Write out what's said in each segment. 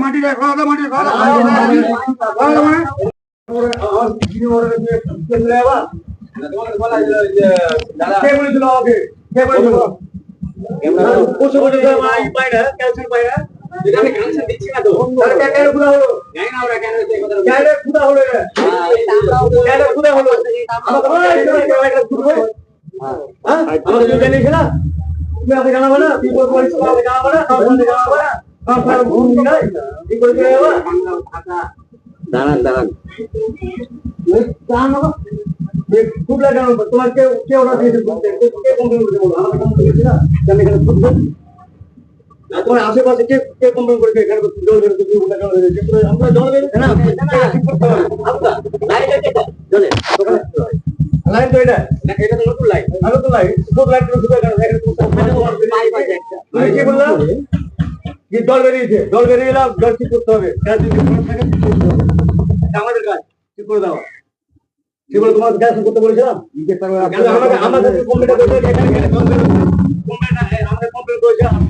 মাটি মাটি রাখ, খাওয়া দাও, আরে, খাওয়া দাও, আরে, খাওয়া দাও, মানে? আমার দিদি ওরা দিয়ে চলে যাবা? কে বলেছিল আমাকে? কে বলেছিল? বসে বসে তো আমার ই পাই না। তাহলে কেন হলো হলো? আমাকে তো, এই তো, এটা খুদবো? হ্যাঁ? আমাকে তুমি জানিয়েছ না? তুমি আমাকে জানাব না? তুই বলতে আমাকে জানাব না? কাউকে আমাকে জানাব না? কাউকে আমার ভুল কি দাঁড়ান দাঁড়ান order দিয়েছে কে- বলো? আমাকে আমি এখানে তোমার আশেপাশে কে কে কমপ্লেন করেছে? এখানে জল বেরোচ্ছে তুমি ওটা জল বেরোচ্ছে আমরা জল বেরোচ্ছে না। ঠিক করতে হবে। লাইট জলে। লাইন তো এটা। এটা তো নতুন সব শুধু এখানে এখানে তুমি কি বললাম? জল বেরিয়েছে? জল বেরিয়ে এলাম জল ঠিক করতে হবে। আমাদের কাজ। ঠিক করে দাও। সেগুলো তোমার গ্যাস করতে বলেছিলাম? কমপ্লেন এখানে কমপ্লেন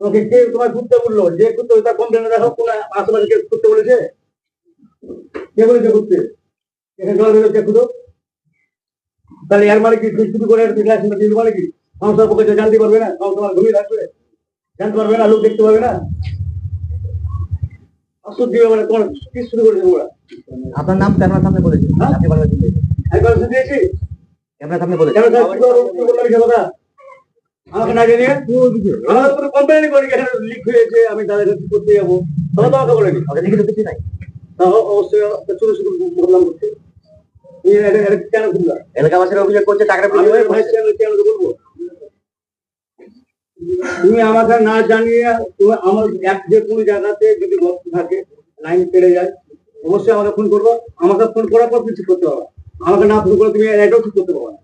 তোমাকে কে তোমার খুঁজতে বলল? যে খুঁজতে তার কমপ্লেন দেখো কোন আশেপাশে কে খুঁজতে বলেছে? কে বলেছে এখানে জল খুঁজো তাহলে এর মানে কি? শুধু করে মানে কি? কাউন্সিলর পক্ষে জানতে পারবে না কাউন্সিলর ঘুমিয়ে থাকবে। জানতে পারবে না লোক দেখতে পাবে না। অসুখ দিবে মানে তোমার কি শুরু করেছে ওরা আপনার নাম ক্যামেরার সামনে বলেছেন হ্যাঁ? আপনি দিয়েছি। ক্যামেরার সামনে করব? কি বললাম এই কথা আমাকে না জানিয়ে আমার কোনো কোম্পানি করে এখানে লিক হয়েছে আমি তাদের করতে যাব। লিখিত কিছু নাই। তাও অবশ্যই ছোট ছোট বললাম করতে এই এটা- এটা কেন খুললা? এলাকাবাসীরা অভিযোগ করছে কেন বলব? তুমি আমাকে না জানিয়ে তুমি আমার এক যে কোনো জায়গাতে যদি থাকে লাইন কেটে যায় অবশ্যই আমাকে ফোন করব। আমাকে ফোন করার পর তুমি ঠিক করতে পারবে। আমাকে না ফোন করে তুমি এটাও ঠিক করতে পারবে না।